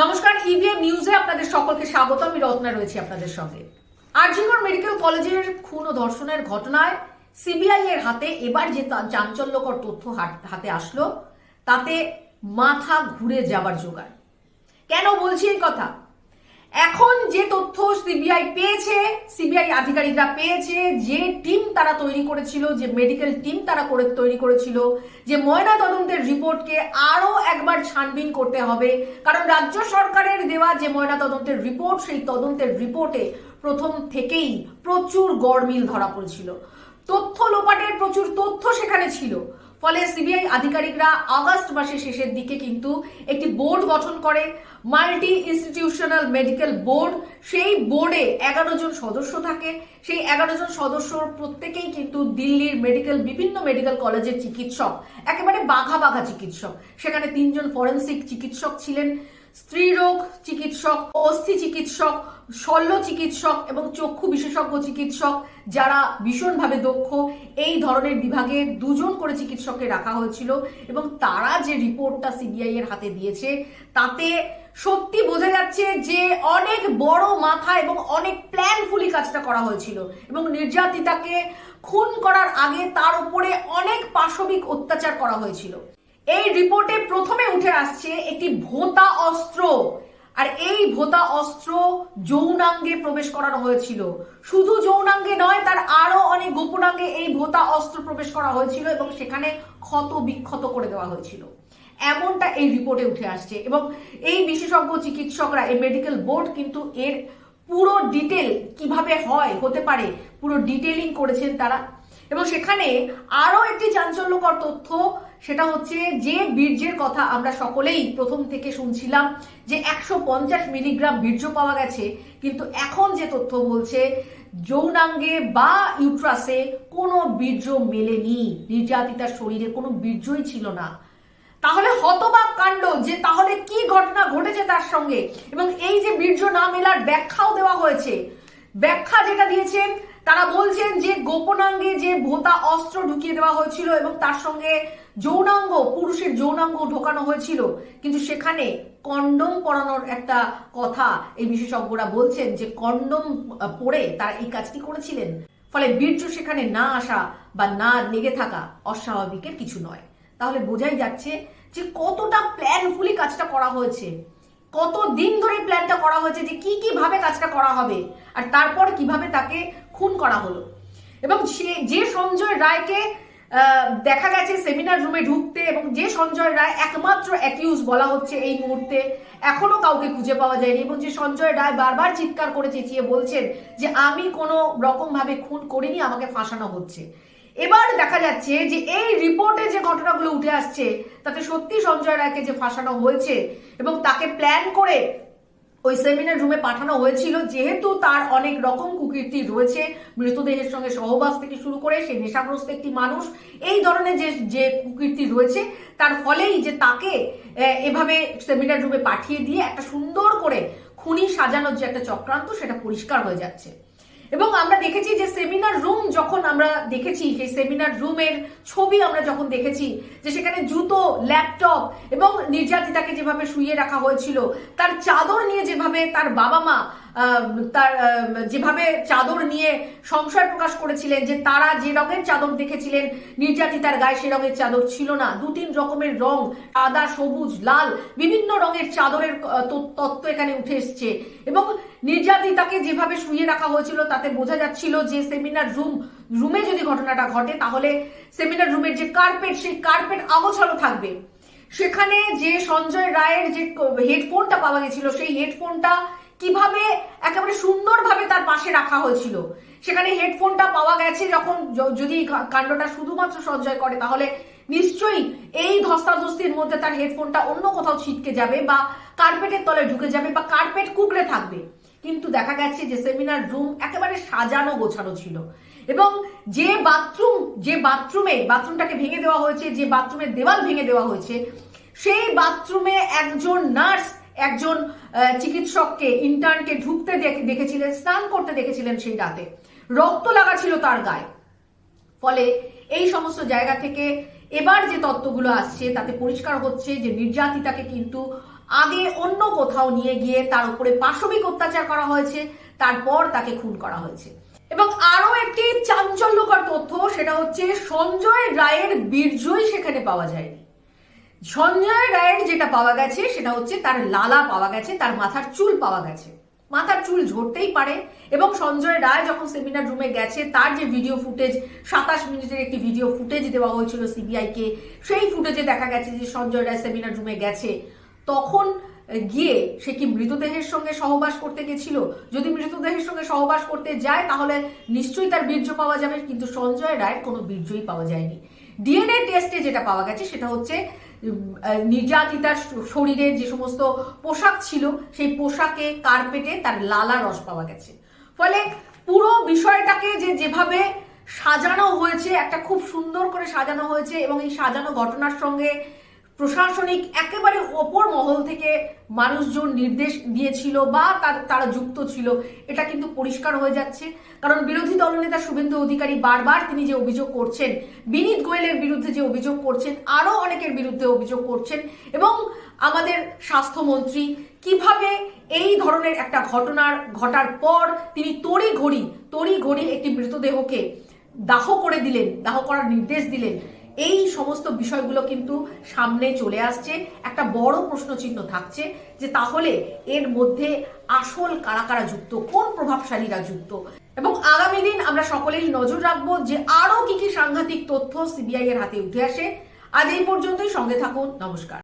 নমস্কার ইভিএম নিউজে আপনাদের সকলকে স্বাগত। আমি রত্না রয়েছি আপনাদের সঙ্গে। আরজিগড় মেডিকেল কলেজের খুন ও ধর্ষণের ঘটনায় সিবিআই এর হাতে এবার যে চাঞ্চল্যকর তথ্য হাতে আসলো, তাতে মাথা ঘুরে যাবার জোগাড়। কেন বলছি এই কথা? এখন যে তথ্য সিবিআই পেয়েছে সিবিআই আধিকারিকরা পেয়েছে, যে টিম তারা তৈরি করেছিল, যে মেডিকেল টিম তারা করে তৈরি করেছিল, যে ময়না তদন্তের রিপোর্টকে আরও একবার ছানবিন করতে হবে। কারণ রাজ্য সরকারের দেওয়া যে ময়না তদন্তের রিপোর্ট, সেই তদন্তের রিপোর্টে প্রথম থেকেই প্রচুর গড়মিল ধরা পড়েছিল। তথ্য লোপাটের প্রচুর তথ্য সেখানে ছিল। ফলে সিবিআই আধিকারিকরা আগস্ট মাসের শেষের দিকে কিন্তু একটি বোর্ড গঠন করে মাল্টি ইনস্টিটিউশনাল মেডিকেল বোর্ড। সেই বোর্ডে এগারো জন সদস্য থাকে। সেই এগারো জন সদস্যর প্রত্যেকেই কিন্তু দিল্লির মেডিকেল, বিভিন্ন মেডিকেল কলেজের চিকিৎসক, একেবারে বাঘা বাঘা চিকিৎসক। সেখানে তিনজন ফরেন্সিক চিকিৎসক ছিলেন। স্ত্রীরোগ চিকিৎসক, অস্থি চিকিৎসক, শল্য চিকিৎসক এবং চক্ষু বিশেষজ্ঞ চিকিৎসক যারা ভীষণভাবে দক্ষ, এই ধরনের বিভাগে দুজন করে চিকিৎসককে রাখা হয়েছিল এবং তারা যে রিপোর্টটা সিবিআই এর হাতে দিয়েছে, তাতে সত্যি বোঝা যাচ্ছে যে অনেক বড় মাথা এবং অনেক প্ল্যানফুলি কাজটা করা হয়েছিল এবং নির্যাতিতাকে খুন করার আগে তার উপরে অনেক পাশবিক অত্যাচার করা হয়েছিল। এই রিপোর্টে প্রথমে উঠে আসছে একটি ভোতা অস্ত্র। আর এই ভোতা অস্ত্র যৌনাঙ্গে প্রবেশ করানো হয়েছিল। শুধু যৌনাঙ্গে নয়, তার আরও অনেক গোপনাঙ্গে এই ভোতা অস্ত্র প্রবেশ করা হয়েছিল এবং সেখানে ক্ষত বিক্ষত করে দেওয়া হয়েছিল। এমনটা এই রিপোর্টে উঠে আসছে এবং এই বিশেষজ্ঞ চিকিৎসকরা, এই মেডিকেল বোর্ড কিন্তু এর পুরো ডিটেল কীভাবে হয়, হতে পারে, পুরো ডিটেলিং করেছেন তারা। এবং সেখানে আরও একটি চাঞ্চল্যকর তথ্য, সেটা হচ্ছে যে বীর্যের কথা আমরা সকলেই প্রথম থেকে শুনছিলাম যে একশো পঞ্চাশ মিলিগ্রাম বীর্য পাওয়া গেছে, কিন্তু এখন যে তথ্য বলছে, যৌনাঙ্গে বা ইউট্রাসে কোনো বীর্য মেলেনি। নির্যাতিতার শরীরে কোনো বীর্যই ছিল না। তাহলে হতবাক কাণ্ড যে তাহলে কি ঘটনা ঘটেছে তার সঙ্গে? এবং এই যে বীর্য না মেলার ব্যাখ্যাও দেওয়া হয়েছে। ব্যাখ্যা যেটা দিয়েছেন তারা বলছেন যে গোপনাঙ্গে যে ভোতা অস্ত্র ঢুকিয়ে দেওয়া হয়েছিল এবং তার সঙ্গে যৌনাঙ্গ, পুরুষের যৌনাঙ্গ ঢোকানো হয়েছিল। কিন্তু সেখানে কন্ডম পরানোর একটা কথা এই বিশেষজ্ঞরা বলছেন যে কন্ডম পরে তারা এই কাজটি করেছিলেন। ফলে বীর্য সেখানে না আসা বা না লেগে থাকা অস্বাভাবিকের কিছু নয়। তাহলে বোঝাই যাচ্ছে যে কতটা প্ল্যানফুলি কাজটা করা হয়েছে। কত দিন ধরে প্ল্যানটা করা হয়েছে যে কি কি ভাবে কাজটা করা হবে। আর তারপর কীভাবে তাকে খুন করা হলো। এবং সে, যে সঞ্জয় রায়কে দেখা গেছে সেমিনার রুমে ঢুকতে এবং যে সঞ্জয় রায় একমাত্র অ্যাকিউজ বলা হচ্ছে এই মুহূর্তে, এখনও কাউকে খুঁজে পাওয়া যায়নি এবং যে সঞ্জয় রায় বারবার চিৎকার করে চেঁচিয়ে বলছেন যে, আমি কোনো রকম ভাবে খুন করিনি, আমাকে ফাঁসানো হচ্ছে। এবার দেখা যাচ্ছে যে, এই রিপোর্টে যে ঘটনাগুলো উঠে আসছে, তাতে সত্যি সঞ্জয় রায়কে যে ফাঁসানো হয়েছে এবং তাকে প্ল্যান করে ওই সেমিনার রুমে পাঠানো হয়েছিল, যেহেতু তার অনেক রকম কুকীর্তি রয়েছে। মৃতদেহের সঙ্গে সহবাস থেকে শুরু করে সে নেশাগ্রস্ত একটি মানুষ, এই ধরনের যে যে কুকীর্তি রয়েছে, তার ফলেই যে তাকে এভাবে সেমিনার রুমে পাঠিয়ে দিয়ে একটা সুন্দর করে খুনি সাজানোর যে একটা চক্রান্ত, সেটা পরিষ্কার হয়ে যাচ্ছে। এবং আমরা দেখেছি যে সেমিনার রুম যখন আমরা দেখেছি সেই সেমিনার রুমের ছবি আমরা যখন দেখেছি, যে সেখানে জুতো ল্যাপটপ এবং নির্যাতিতাকে যেভাবে শুয়ে রাখা হয়েছিল, তার চাদর নিয়ে যেভাবে তার বাবা মা তার যেভাবে চাদর নিয়ে সংশয় প্রকাশ করেছিলেন যে তারা যে রঙের চাদর দেখেছিলেন নির্যাতিতার গায়ে সে রঙের চাদর ছিল না। দু তিন রকমের রং, সাদা, সবুজ, লাল, বিভিন্ন রঙের চাদরের তত্ত্ব এখানে উঠে এসছে। এবং নির্যাতিতাকে যেভাবে শুয়ে রাখা হয়েছিল, তাতে বোঝা যাচ্ছিল যে সেমিনার রুম, রুমে যদি ঘটনাটা ঘটে, তাহলে সেমিনার রুমের যে কার্পেট, সেই কার্পেট আগোছালো থাকবে। সেখানে যে সঞ্জয় রায়ের যে হেডফোনটা পাওয়া গেছিল, সেই হেডফোনটা কীভাবে একেবারে সুন্দরভাবে তার পাশে রাখা হয়েছিল? সেখানে হেডফোনটা পাওয়া গেছে যখন যদি কাণ্ডটা শুধুমাত্র সঞ্জয় করে, তাহলে নিশ্চয়ই এই ধস্তাধস্তির মধ্যে তার হেডফোনটা অন্য কোথাও ছিটকে যাবে বা কার্পেটের তলে ঢুকে যাবে বা কার্পেট কুকড়ে থাকবে। কিন্তু দেখা গেছে যে সেমিনার রুম একেবারে সাজানো গোছানো ছিল। এবং যে বাথরুম যে বাথরুমে বাথরুমটাকে ভেঙে দেওয়া হয়েছে, যে বাথরুমের দেওয়াল ভেঙে দেওয়া হয়েছে, সেই বাথরুমে একজন নার্স একজন চিকিৎসককে ইন্টার্নকে ঢুকতে দেখে- দেখেছিলেন, স্নান করতে দেখেছিলেন সেই রাতে। রক্ত লাগা ছিল তার গায়ে। ফলে এই সমস্ত জায়গা থেকে এবার যে তত্ত্বগুলো আসছে, তাতে পরিষ্কার হচ্ছে যে নির্যাতিতাকে কিন্তু আগে অন্য কোথাও নিয়ে গিয়ে তার উপরে পাশবিক অত্যাচার করা হয়েছে, তারপর তাকে খুন করা হয়েছে। এবং আরও একটি চাঞ্চল্যকর তথ্য, সেটা হচ্ছে সঞ্জয় রায়ের বীর্যই সেখানে পাওয়া যায়নি। সঞ্জয় রায়ের যেটা পাওয়া গেছে, সেটা হচ্ছে তার লালা পাওয়া গেছে, তার মাথার চুল পাওয়া গেছে। মাথার চুল ঝরতেই পারে এবং সঞ্জয় রায় যখন সেমিনার রুমে গেছে, তার যে ভিডিও ফুটেজ সাতাশ মিনিটের একটি ভিডিও ফুটেজ দেওয়া হয়েছিল সিবিআই কে, সেই ফুটেজে দেখা গেছে যে সঞ্জয় রায় সেমিনার রুমে গেছে। তখন গিয়ে সে কি মৃতদেহের সঙ্গে সহবাস করতে গেছিল? যদি মৃতদেহের সঙ্গে সহবাস করতে যায়, তাহলে নিশ্চয়ই তার বীর্য পাওয়া যাবে, কিন্তু সঞ্জয় রায়ের কোনো বীর্যই পাওয়া যায়নি। ডিএনএ টেস্টে যেটা পাওয়া গেছে, সেটা হচ্ছে নির্যাতিতার শরীরের যে সমস্ত পোশাক ছিল, সেই পোশাকে কার্পেটে তার লালা রস পাওয়া গেছে। ফলে পুরো বিষয়টাকে যে যেভাবে সাজানো হয়েছে, একটা খুব সুন্দর করে সাজানো হয়েছে এবং এই সাজানো ঘটনার সঙ্গে প্রশাসনিক একেবারে ওপর মহল থেকে মানুষজন নির্দেশ দিয়েছিল বা তার- তারা যুক্ত ছিল, এটা কিন্তু পরিষ্কার হয়ে যাচ্ছে। কারণ বিরোধী দলনেতা শুভেন্দু অধিকারী বারবার তিনি যে অভিযোগ করছেন, বিনীত গোয়েলের বিরুদ্ধে যে অভিযোগ করছেন আরও অনেকের বিরুদ্ধে অভিযোগ করছেন এবং আমাদের স্বাস্থ্যমন্ত্রী কীভাবে এই ধরনের একটা ঘটনার, ঘটার পর তিনি তড়ি ঘড়ি তড়ি ঘড়ি একটি মৃতদেহকে দাহ করে দিলেন, দাহ করার নির্দেশ দিলেন। এই সমস্ত বিষয়গুলো কিন্তু সামনে চলে আসছে। একটা বড় প্রশ্নচিহ্ন থাকছে যে তাহলে এর মধ্যে আসল কারা কারা যুক্ত, কোন প্রভাবশালীরা যুক্ত? এবং আগামী দিন আমরা সকলেই নজর রাখব যে আরও কি কি সাংঘাতিক তথ্য সিবিআই এর হাতে উঠে আসে। আজ এই পর্যন্তই, সঙ্গে থাকুন, নমস্কার।